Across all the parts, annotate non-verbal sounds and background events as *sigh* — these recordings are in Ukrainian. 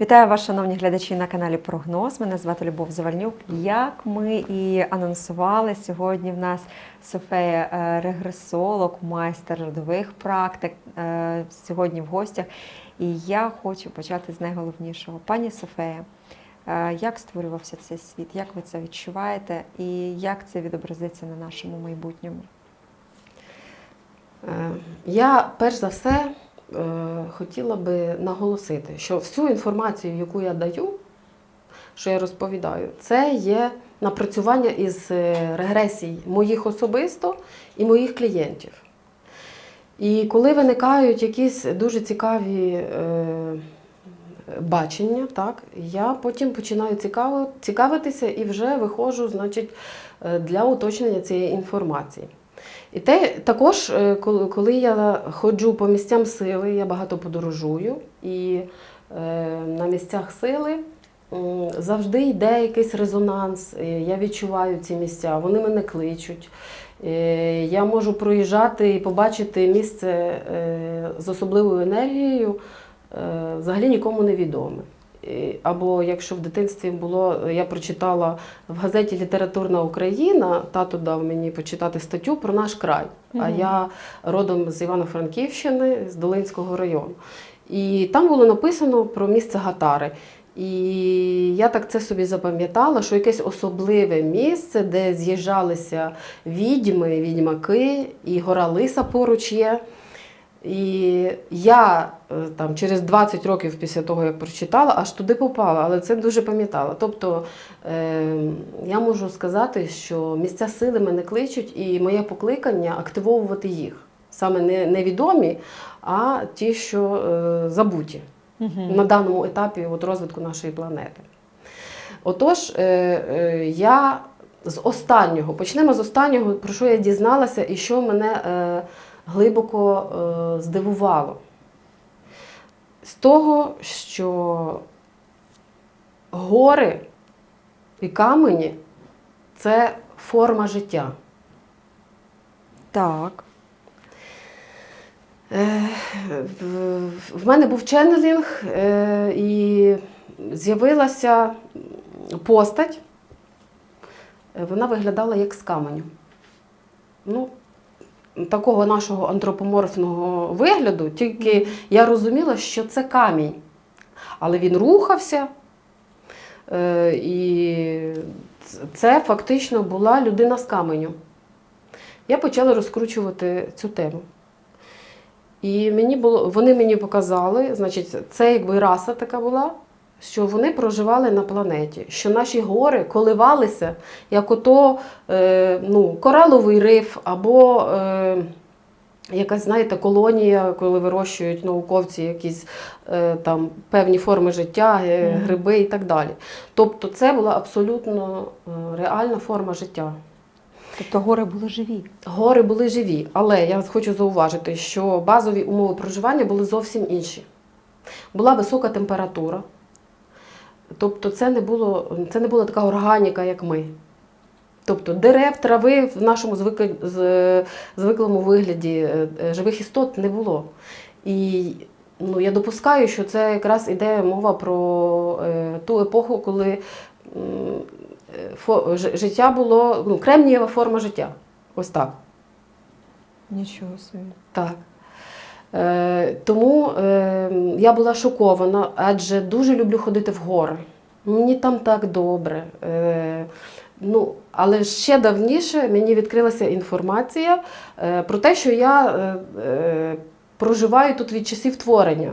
Вітаю вас, шановні глядачі на каналі Прогноз. Мене звати Любов Завальнюк. Як ми і анонсували, сьогодні в нас Софея е, регресолог, майстер родових практик. е, Сьогодні в гостях. І я хочу почати з найголовнішого. Пані Софея, е, як створювався цей світ? Як ви це відчуваєте? І як це відобразиться на нашому майбутньому? Я перш за все хотіла би наголосити, що всю інформацію, яку я даю, що я розповідаю, це є напрацювання із е, регресій моїх особисто і моїх клієнтів. І коли виникають якісь дуже цікаві е, бачення, так, я потім починаю цікаво, цікавитися і вже виходжу значить, е, для уточнення цієї інформації. І те, також, е, коли я ходжу по місцям сили, я багато подорожую, і е, на місцях сили завжди йде якийсь резонанс. е, Я відчуваю ці місця, вони мене кличуть. Я можу проїжджати і побачити місце з особливою енергією, взагалі нікому не відоме. Е, Або якщо в дитинстві було, я прочитала в газеті Літературна Україна, тато дав мені почитати статтю про наш край. А я родом з Івано-Франківщини, з Долинського району. І там було написано про місце Гатари. І я так це собі запам'ятала, що якесь особливе місце, де з'їжджалися відьми, відьмаки, і гора Лиса поруч є. І я е, там через 20 років після того, як прочитала, аж туди попала, але це дуже пам'ятала. Тобто е, я можу сказати, що місця сили мене кличуть, і моє покликання активовувати їх. Саме не невідомі, а ті, що е, забуті на даному етапі от розвитку нашої планети. Отож, е, е, я з останнього, почнемо з останнього, про що я дізналася і що мене е, глибоко е, здивувало. З того, що гори і камені це форма життя. Так. Е, в- мене був ченнелінг, е, і з'явилася постать. Вона виглядала як з каменю. Ну, такого нашого антропоморфного вигляду, тільки я розуміла, що це камінь. Але він рухався. е, І це фактично була людина з каменю. Я почала розкручувати цю тему. І мені було, вони мені показали, значить, це якби раса така була, що вони проживали на планеті, що наші гори коливалися, як ото е, ну, кораловий риф або е, якась, знаєте, колонія, коли вирощують науковці якісь е, там певні форми життя, е, гриби і так далі. Тобто це була абсолютно е, реальна форма життя. Тобто гори були живі. Гори були живі, але я хочу зауважити, що базові умови проживання були зовсім інші. Була висока температура, тобто це не, було, це не була така органіка, як ми. Тобто дерев, трави в нашому звиклому вигляді е, е, живих істот не було. І ну, я допускаю, що це якраз іде мова про е, ту епоху, коли життя було ну, кремнієва форма життя. Ось так. Нічого собі. Так. Е, тому е, я була шокована, адже дуже люблю ходити в гори. Мені там так добре. Е, ну, але ще давніше мені відкрилася інформація про те, що я проживаю тут від часів творення.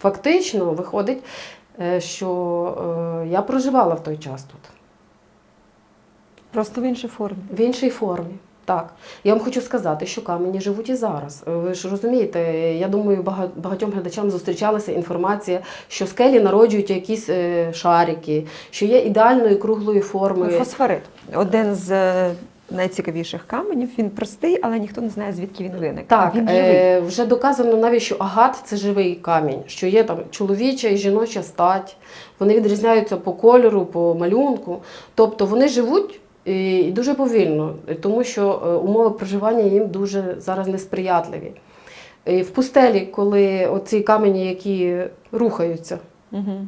Фактично, виходить, що я проживала в той час тут. Просто в іншій формі. В іншій формі. Так, я вам хочу сказати, що камені живуть і зараз. Ви ж розумієте, я думаю, багатьом глядачам зустрічалася інформація, що скелі народжують якісь е, шарики, що є ідеальної круглої форми. Фосфорит. Один з е, найцікавіших каменів. Він простий, але ніхто не знає, звідки він виник. Так, він живий. е, вже доказано навіть, що агат це живий камінь, що є там чоловіча і жіноча стать. Вони відрізняються по кольору, по малюнку. Тобто вони живуть і дуже повільно, тому що е, умови проживання їм дуже зараз несприятливі. І в пустелі, коли оці камені, які рухаються, Угу.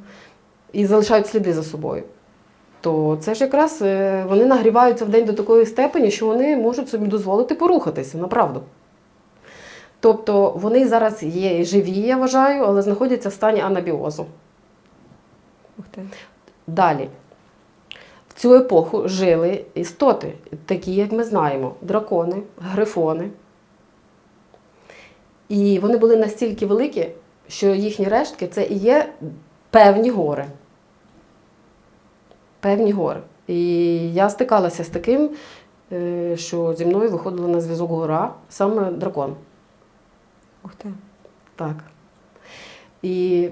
і залишають сліди за собою. То це ж якраз е, вони нагріваються в день до такої степені, що вони можуть собі дозволити порухатися, направду. Тобто вони зараз є живі, я вважаю, але знаходяться в стані анабіозу. Ух ти. Далі. Цю епоху жили істоти, такі, як ми знаємо: дракони, грифони. І вони були настільки великі, що їхні рештки це і є певні гори. Певні гори. І я стикалася з таким, е, що зі мною виходила на зв'язок гора, саме дракон. Ух ти. Так. І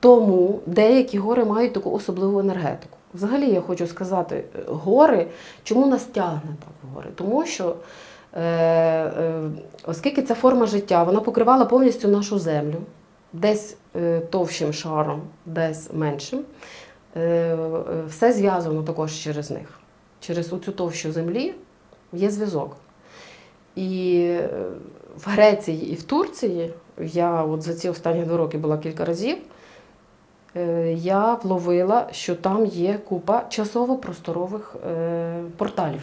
тому деякі гори мають таку особливу енергетику. Взагалі, я хочу сказати, е, гори, чому нас тягне так в гори? Тому що, е, е, оскільки ця форма життя, вона покривала повністю нашу землю, десь е, товщим шаром, десь меншим, е, е, все зв'язано також через них. Через цю товщу землі є зв'язок. І е, в Греції і в Турції, я от за ці останні два роки була кілька разів, я вловила, що там є купа часово-просторових е, порталів.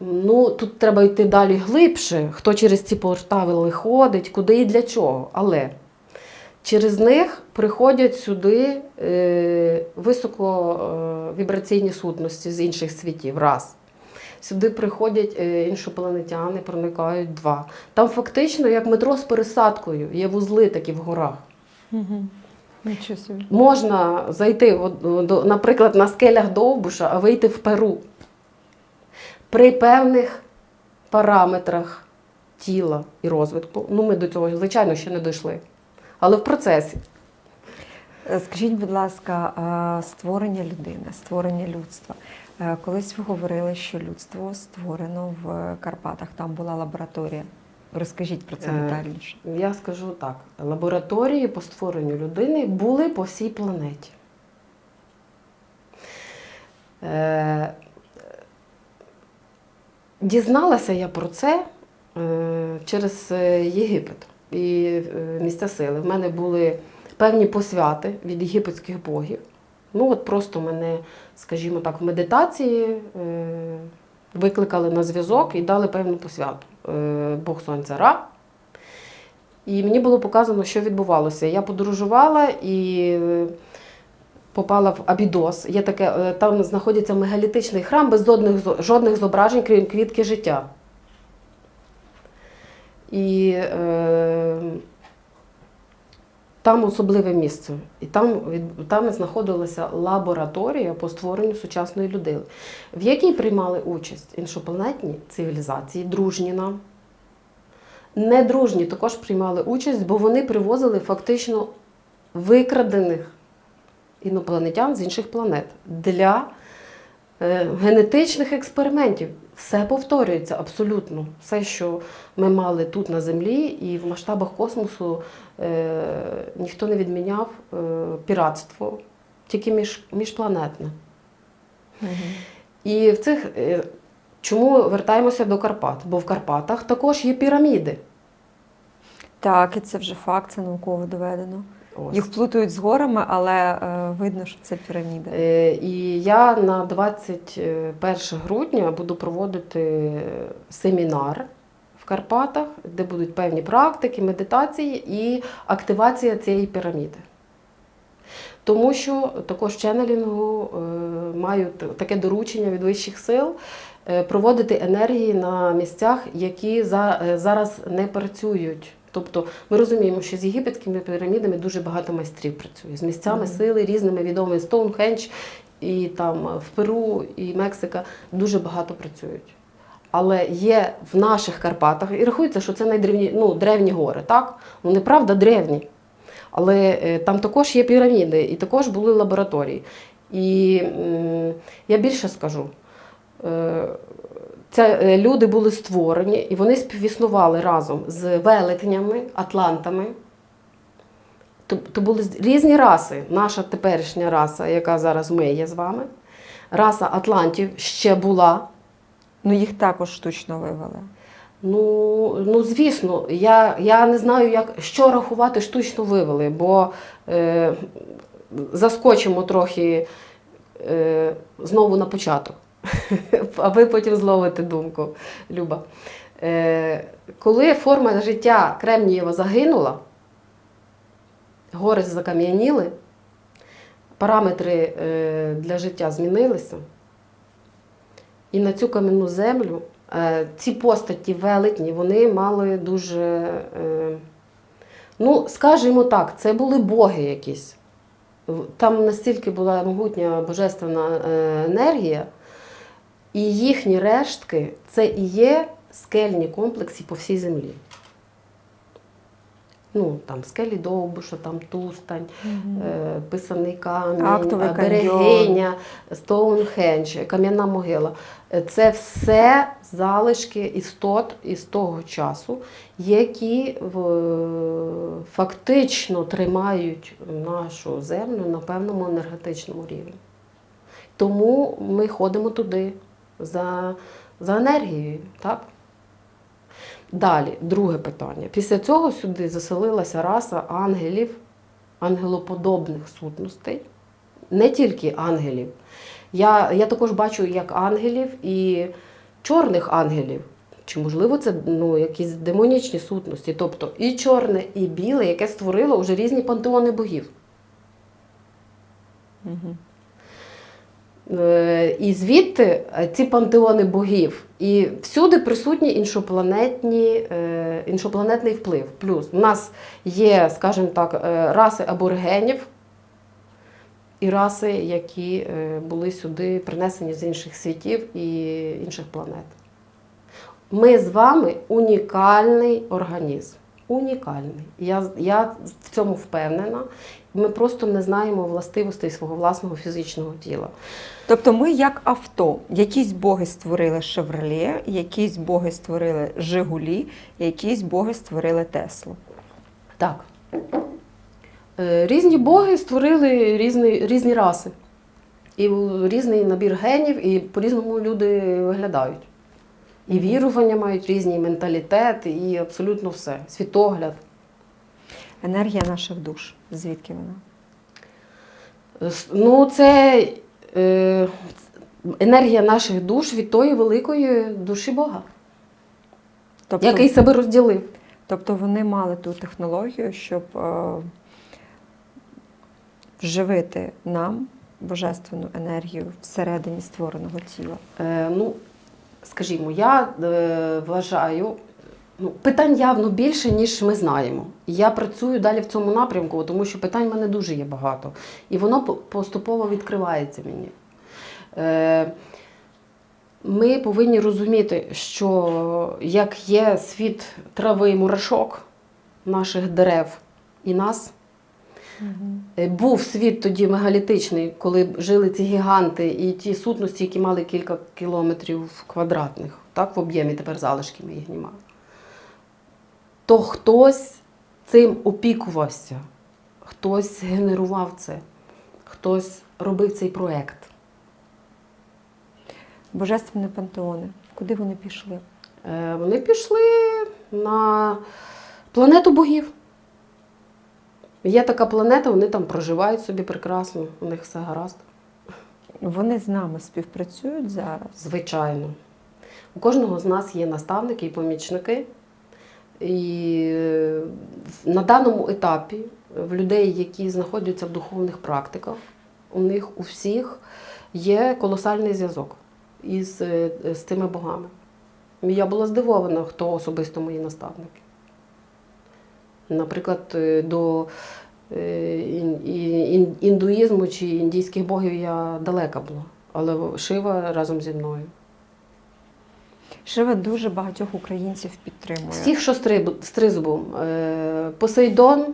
Ну, тут треба йти далі глибше, хто через ці портали ходить, куди і для чого. Але через них приходять сюди е, високовібраційні сутності з інших світів. Раз. Сюди приходять е, іншопланетяни, проникають два. Там фактично як метро з пересадкою, є вузли такі в горах. Угу. Можна зайти, наприклад, на скелях Довбуша, а вийти в Перу. При певних параметрах тіла і розвитку. Ну, ми до цього, звичайно, ще не дійшли. Але в процесі. Е, Скажіть, будь ласка, створення людини, створення людства. Е, Колись ви говорили, що людство створено в Карпатах, там була лабораторія. Розкажіть про це Е, детальніше. Я скажу так: лабораторії по створенню людини були по всій планеті. Е, Дізналася я про це через Єгипет і місця сили. В мене були певні посвяти від єгипетських богів. Ну, от просто мене, скажімо так, в медитації е, викликали на зв'язок і дали певну посвяту. Е, Бог Сонця Ра. І мені було показано, що відбувалося. Я подорожувала і е, попала в Абідос. Є таке, там знаходиться мегалітичний храм без жодних, жодних зображень, крім квітки життя. І е, там особливе місце. І там, там знаходилася лабораторія по створенню сучасної людини, в якій приймали участь іншопланетні цивілізації, дружні нам. Недружні також приймали участь, бо вони привозили фактично викрадених інопланетян з інших планет для генетичних експериментів. Все повторюється абсолютно. Все, що ми мали тут на Землі, і в масштабах космосу е, ніхто не відміняв е, піратство, тільки між, міжпланетне. Мгм. І в цих е, чому вертаємося до Карпат? Бо в Карпатах також є піраміди. Так, і це вже факт, це науково доведено. Ось. Їх плутають з горами, але е, видно, що це піраміди. Е, І я на 21 грудня буду проводити семінар в Карпатах, де будуть певні практики, медитації і активація цієї піраміди. Тому що також ченнелінгу е, маю таке доручення від вищих сил е, проводити енергії на місцях, які за- е, зараз не працюють. Тобто ми розуміємо, що з єгипетськими пірамідами дуже багато майстрів працює, з місцями сили різними відомими Стоунхендж і там в Перу і Мексика дуже багато працюють. Але є в наших Карпатах, і рахується, що це найдревні, ну, древні гори, так? Вони правда древні. Але е, там також є піраміди, і також були лабораторії. І я більше скажу. Це люди були створені, і вони співіснували разом з велетнями, атлантами. То, то були різні раси. Наша теперішня раса, яка зараз ми є з вами. Раса атлантів ще була. Ну їх також штучно вивели. Ну, ну звісно, я, я не знаю, як, що рахувати штучно вивели, бо е, заскочимо трохи е, знову на початок, *laughs* а ви потім зловите думку, Люба. Е, коли форма життя Кремнієва загинула, гори закам'яніли, параметри е, для життя змінилися. І на цю кам'яну землю е, ці постаті велетні, вони мали дуже, ну, скажімо так, це були боги якісь. Там настільки була могутня божественна енергія, і їхні рештки це і є скельні комплекси по всій землі. Ну, там скелі Довбуша, там Тустань, е, Писаний камінь, Актовий е. Берегиня, Стоунхендж, Кам'яна могила. Е, Це все залишки істот із того часу, які фактично тримають нашу землю на певному енергетичному рівні. Тому ми ходимо туди за, за енергією. Так? Далі, друге питання. Після цього сюди заселилася раса ангелів, ангелоподобних сутностей, не тільки ангелів. Я, я також бачу як ангелів і чорних ангелів. Чи можливо це ну, якісь демонічні сутності? Тобто і чорне, і біле, яке створило вже різні пантеони богів. Мгм. Е, І звідти е, ці пантеони богів, і всюди присутні іншопланетні, е, іншопланетний вплив. Плюс у нас є, скажімо так, раси аборигенів і раси, які були сюди принесені з інших світів і інших планет. Ми з вами унікальний організм. Унікальний. Я, я в цьому впевнена. Ми просто не знаємо властивостей свого власного фізичного тіла. Тобто ми як авто. Якісь боги створили Шевроле, якісь боги створили Жигулі, якісь боги створили Теслу. Так. Е, Різні боги створили різні, різні раси. І різний набір генів, і по-різному люди виглядають. І вірування мають різні, і менталітет, і абсолютно все. Світогляд. Енергія наших душ. Звідки вона? Ну, це е, енергія наших душ від тої великої душі Бога, Тобто, який себе розділив. тобто вони мали ту технологію, щоб е, вживити нам божественну енергію всередині створеного тіла. Е, ну, скажімо, я е, вважаю, ну, питань явно більше, ніж ми знаємо. Я працюю далі в цьому напрямку, тому що питань в мене дуже є багато. І воно поступово відкривається мені. Е, ми повинні розуміти, що як є світ трави і мурашок наших дерев і нас, Е, Був світ тоді мегалітичний, коли жили ці гіганти і ті сутності, які мали кілька кілометрів квадратних, так, в об'ємі тепер залишки ми їх знімали. То хтось цим опікувався, хтось генерував це, хтось робив цей проект. Божественні пантеони. Куди вони пішли? Е, Вони пішли на планету богів. Є така планета, вони там проживають собі прекрасно, у них все гаразд. Вони з нами співпрацюють зараз. Звичайно. У кожного з нас є наставники і помічники. І е, на даному етапі в людей, які знаходяться в духовних практиках, у них у всіх є колосальний зв'язок із, е, з цими богами. Я була здивована, хто особисто мої наставники. Наприклад, е, до е, індуїзму чи індійських богів я далека була, але Шива разом зі мною. Шива дуже багатьох українців підтримує. Всіх, що з тризубом. Е, Посейдон,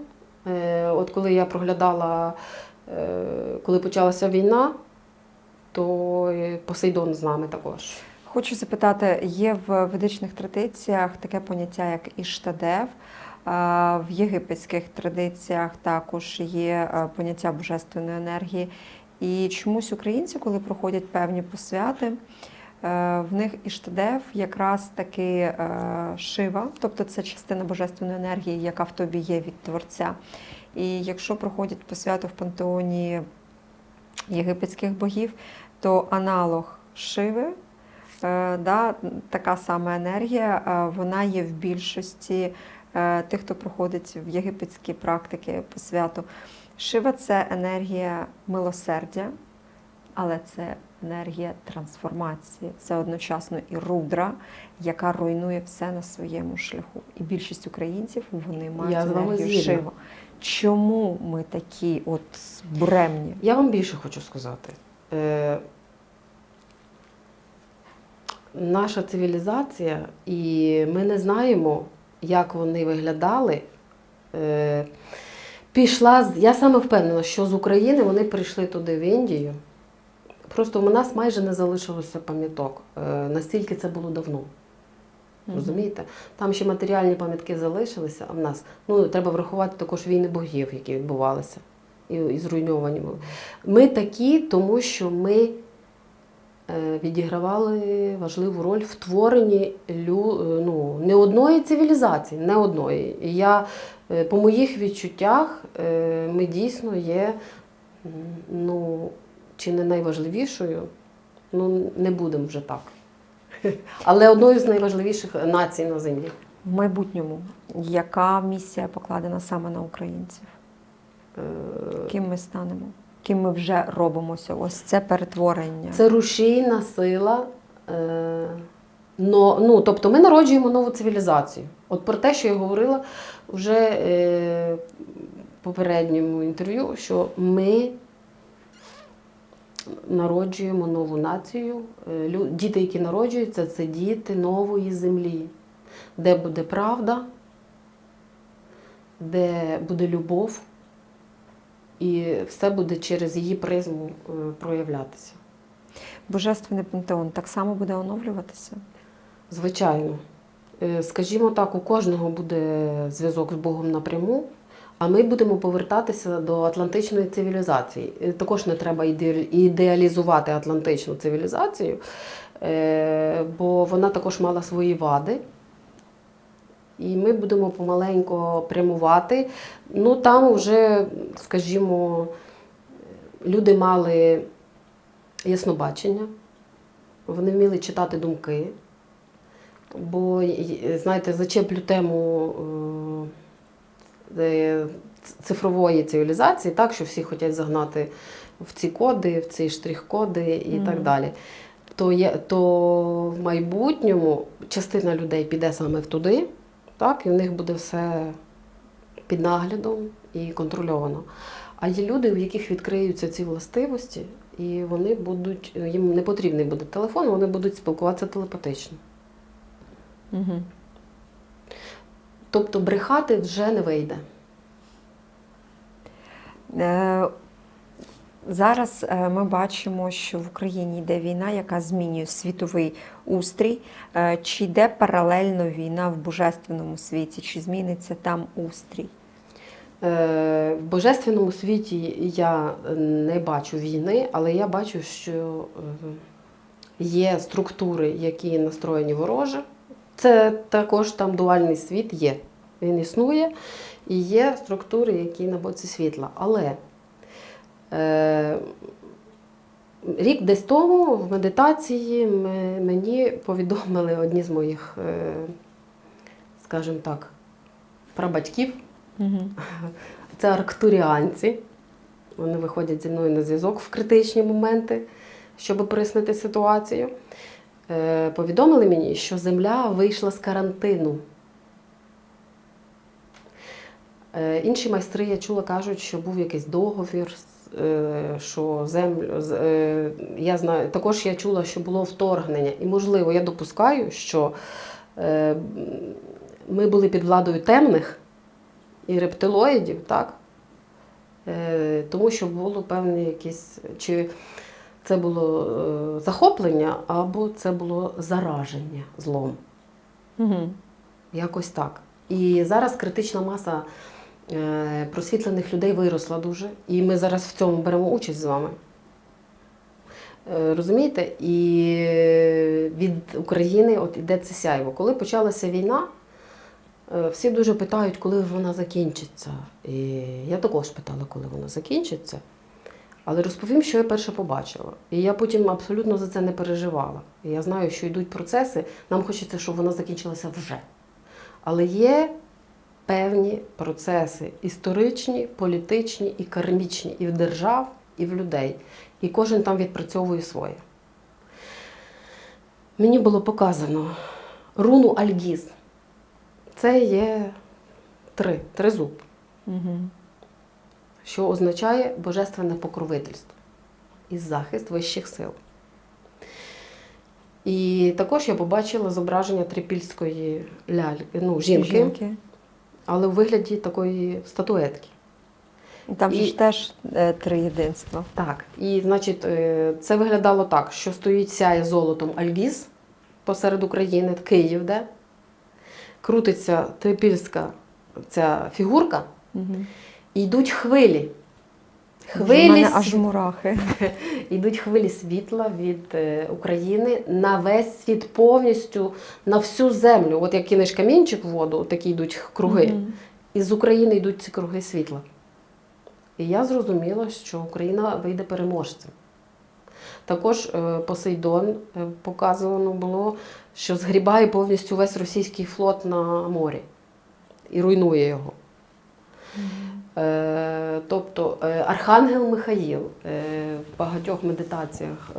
от коли я проглядала, коли почалася війна, то Посейдон з нами також. Хочу запитати, є в ведичних традиціях таке поняття, як іштадев. В єгипетських традиціях також є е, поняття божественної енергії. І чомусь українці, коли проходять певні посвяти, Е, В них іштадев якраз таки е, шива, тобто це частина божественної енергії, яка в тобі є від Творця. І якщо проходять посвяту в пантеоні єгипетських богів, то аналог шиви, да, така сама енергія, вона є в більшості тих, хто проходить в єгипетські практики по святу. Шива це енергія милосердя, але це енергія трансформації. Це одночасно і рудра, яка руйнує все на своєму шляху. І більшість українців вони мають Я енергію шива. Чому ми такі от буремні? Я вам більше хочу сказати. Е, наша цивілізація, і ми не знаємо, як вони виглядали. Е, пішла. Я саме впевнена, що з України вони прийшли туди в Індію. Просто у нас майже не залишилося пам'яток. Е, настільки це було давно. Розумієте? Там ще матеріальні пам'ятки залишилися, а в нас ну треба врахувати також війни богів, які відбувалися і, і зруйновані були. Ми такі, тому що ми відігравали важливу роль в творенні лю, е, ну, не одної цивілізації, не одної. І я е, по моїх відчуттях е, ми дійсно є ну, чи не найважливішою, ну не будемо вже так. *laughs* Але одною з найважливіших націй на землі. В майбутньому яка місія покладена саме на українців? Е, Ким ми станемо? Ким ми вже робимося? Ось це перетворення. Це рушійна сила. Е, но, ну, тобто ми народжуємо нову цивілізацію. От про те, що я говорила вже е, попередньому інтерв'ю, що ми народжуємо нову націю. Е, Діти, які народжуються, це діти нової землі, де буде правда, де буде любов, і все буде через її призму е, проявлятися. Божественний пантеон так само буде оновлюватися. Звичайно. Е, Скажімо так, у кожного буде зв'язок з Богом напряму, а ми будемо повертатися до атлантичної цивілізації. Е, Також не треба ідеалізувати атлантичну цивілізацію, бо вона також мала свої вади. І ми будемо помаленько прямувати. Ну там вже, скажімо, люди мали яснобачення, вони вміли читати думки. Бо, знаєте, зачеплю тему е, цифрової цивілізації, так, що всі хочуть загнати в ці коди, в ці штрих-коди і Мгм. так далі. То, є, то в майбутньому частина людей піде саме в туди, так, і в них буде все під наглядом і контрольовано. А є люди, в яких відкриються ці властивості, і вони будуть, їм не потрібний буде телефон, вони будуть спілкуватися телепатично. Угу. Тобто брехати вже не вийде. Зараз е, ми бачимо, що в Україні йде війна, яка змінює світовий устрій. Е, Чи йде паралельно війна в божественному світі, чи зміниться там устрій? Е, В божественному світі я не бачу війни, але я бачу, що є структури, які настроєні вороже. Це також там дуальний світ є. Він існує і є структури, які на боці світла. Але рік десь тому в медитації ме- мені повідомили одні з моїх, е, скажімо так, прабатьків. Угу. Це арктуріанці. Вони виходять зі мною на зв'язок в критичні моменти, щоб прояснити ситуацію. Е, повідомили мені, що Земля вийшла з карантину. Е, інші майстри, я чула, кажуть, що був якийсь договір, е, що землю. е, я знаю, також я чула, що було вторгнення. І, можливо, я допускаю, що е, ми були під владою темних і рептилоїдів, так? Е, тому що було певне якесь, чи це було е, захоплення, або це було зараження злом. Угу. Якось так. І зараз критична маса е, просвітлених людей виросла дуже, і ми зараз в цьому беремо участь з вами. Е, Розумієте, і від України от іде це сяйво. Коли почалася війна, е, всі дуже питають, коли вона закінчиться. І я також питала, коли вона закінчиться. Але розповім, що я перше побачила. І я потім абсолютно за це не переживала. І я знаю, що йдуть процеси. Нам хочеться, щоб вона закінчилася вже. Але є певні процеси історичні, політичні і кармічні і в держав, і в людей. І кожен там відпрацьовує своє. Мені було показано руну Альгіз. Це є три, тризуб, Угу. що означає божественне покровительство і захист вищих сил. І також я побачила зображення трипільської ляльки, ну, жінки, Жінки. Але у вигляді такої статуетки. Там І- ж теж е, три єдинства. Так, і значить, е, це виглядало так, що стоїть сяє золотом Альвіз посеред України, Київ, де крутиться трипільська ця фігурка, Угу. і йдуть хвилі. У мене аж мурахи. *laughs* йдуть хвилі світла від е, України на весь світ повністю, на всю землю. От як кинеш камінчик в воду, такі йдуть круги. Мгм. І з України йдуть ці круги світла. І я зрозуміла, що Україна вийде переможцем. Також е, Посейдон е, показано було, що згрібає повністю весь російський флот на морі і руйнує його. Е, тобто е, Архангел Михаїл е, в багатьох медитаціях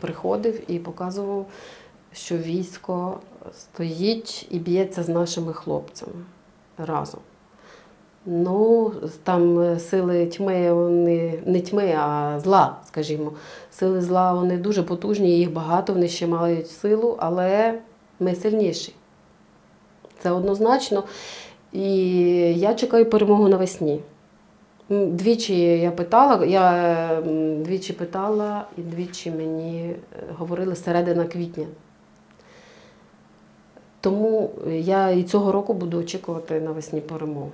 приходив і показував, що військо стоїть і б'ється з нашими хлопцями разом. Ну, там сили тьми, вони не тьми, а зла, скажімо. Сили зла вони дуже потужні, їх багато, вони ще мають силу, але ми сильніші. Це однозначно. І я чекаю перемогу навесні. Двічі я питала, я двічі питала, і двічі мені е, говорили середина квітня. Тому я і цього року буду очікувати навесні перемогу.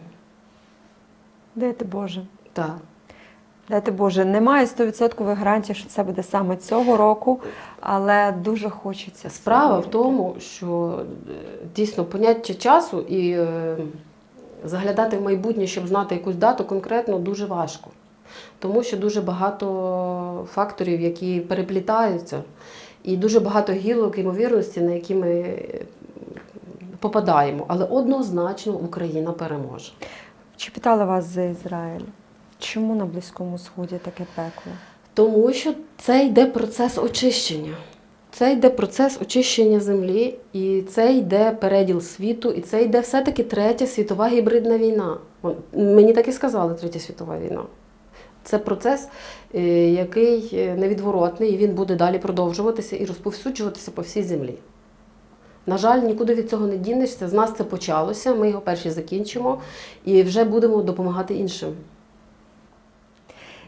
Дайте Боже. Так. Дайте Боже, немає 100% гарантії, що це буде саме цього року, але дуже хочеться. Справа в тому, що е, дійсно поняття часу і е, заглядати в майбутнє, щоб знати якусь дату конкретно, дуже важко. Тому що дуже багато факторів, які переплітаються, і дуже багато гілок ймовірності, на які ми е, попадаємо. Але однозначно Україна переможе. Чи питала вас за Ізраїль? Чому на Близькому Сході таке пекло? Тому що це йде процес очищення. Це йде процес очищення землі, і це йде переділ світу, і це йде все-таки третя світова гібридна війна. Мені так і сказали, третя світова війна. Це процес, е, який е, невідворотний, і він буде далі продовжуватися і розповсюджуватися по всій землі. На жаль, нікуди від цього не дінешся. З нас це почалося, ми його перші закінчимо і вже будемо допомагати іншим.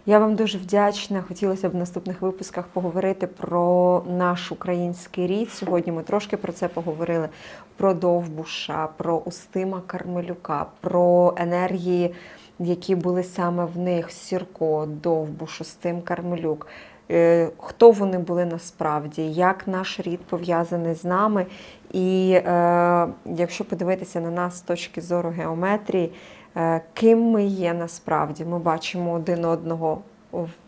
Я вам дуже вдячна. Хотілося б в наступних випусках поговорити про наш український рід. Сьогодні ми трошки про це поговорили: про Довбуша, про Устима Кармелюка, про енергії, які були саме в них: Сірко, Довбуш, Устим Кармелюк. Е, Хто вони були насправді, як наш рід пов'язаний з нами. І е, якщо подивитися на нас з точки зору геометрії, ким ми є насправді. Ми бачимо один одного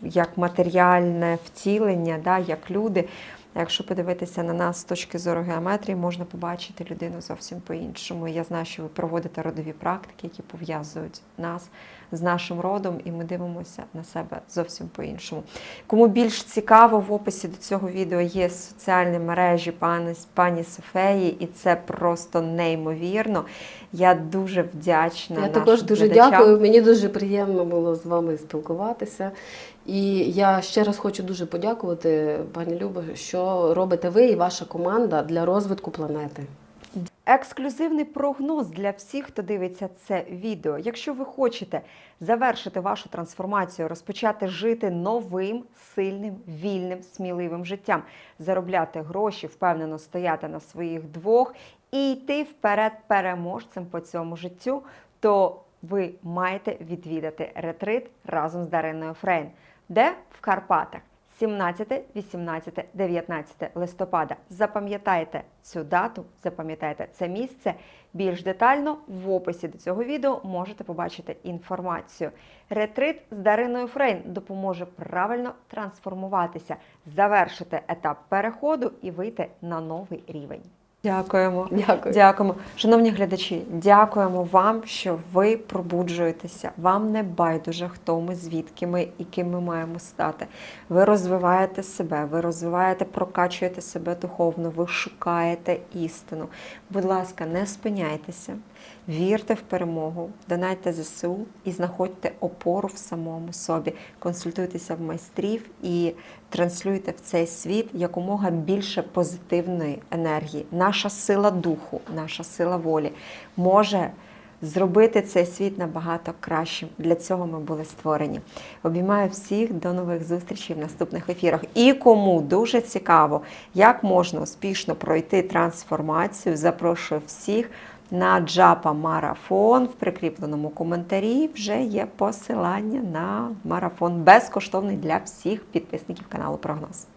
як матеріальне втілення, да, як люди. Якщо подивитися на нас з точки зору геометрії, можна побачити людину зовсім по-іншому. Я знаю, що ви проводите родові практики, які пов'язують нас з нашим родом, і ми дивимося на себе зовсім по-іншому. Кому більш цікаво, в описі до цього відео є соціальні мережі пані, пані Софеї, і це просто неймовірно. Я дуже вдячна. Я також дуже глядачам. дякую. Мені дуже приємно було з вами спілкуватися. І я ще раз хочу дуже подякувати, пані Любо, що робите ви і ваша команда для розвитку планети. Ексклюзивний прогноз для всіх, хто дивиться це відео. Якщо ви хочете завершити вашу трансформацію, розпочати жити новим, сильним, вільним, сміливим життям, заробляти гроші, впевнено стояти на своїх двох і йти вперед переможцем по цьому життю, то ви маєте відвідати ретрит разом з Дариною Фрейн, де в Карпатах. 17, 18, 19 листопада. Запам'ятайте цю дату, запам'ятайте це місце. Більш детально в описі до цього відео можете побачити інформацію. Ретрит з Дариною Фрейн допоможе правильно трансформуватися, завершити етап переходу і вийти на новий рівень. Дякуємо. Дякую. Дякуємо. Шановні глядачі, дякуємо вам, що ви пробуджуєтеся. Вам не байдуже, хто ми, звідки ми і ким ми маємо стати. Ви розвиваєте себе, ви розвиваєте, прокачуєте себе духовно, ви шукаєте істину. Будь ласка, не спиняйтеся, вірте в перемогу, донайте ЗСУ і знаходьте опору в самому собі. Консультуйтеся в майстрів і транслюйте в цей світ якомога більше позитивної енергії. Наша сила духу, наша сила волі може зробити цей світ набагато кращим. Для цього ми були створені. Обіймаю всіх до нових зустрічей в наступних ефірах. І кому дуже цікаво, як можна успішно пройти трансформацію, запрошую всіх. На Джапа марафон в прикріпленому коментарі вже є посилання на марафон безкоштовний для всіх підписників каналу Прогноз.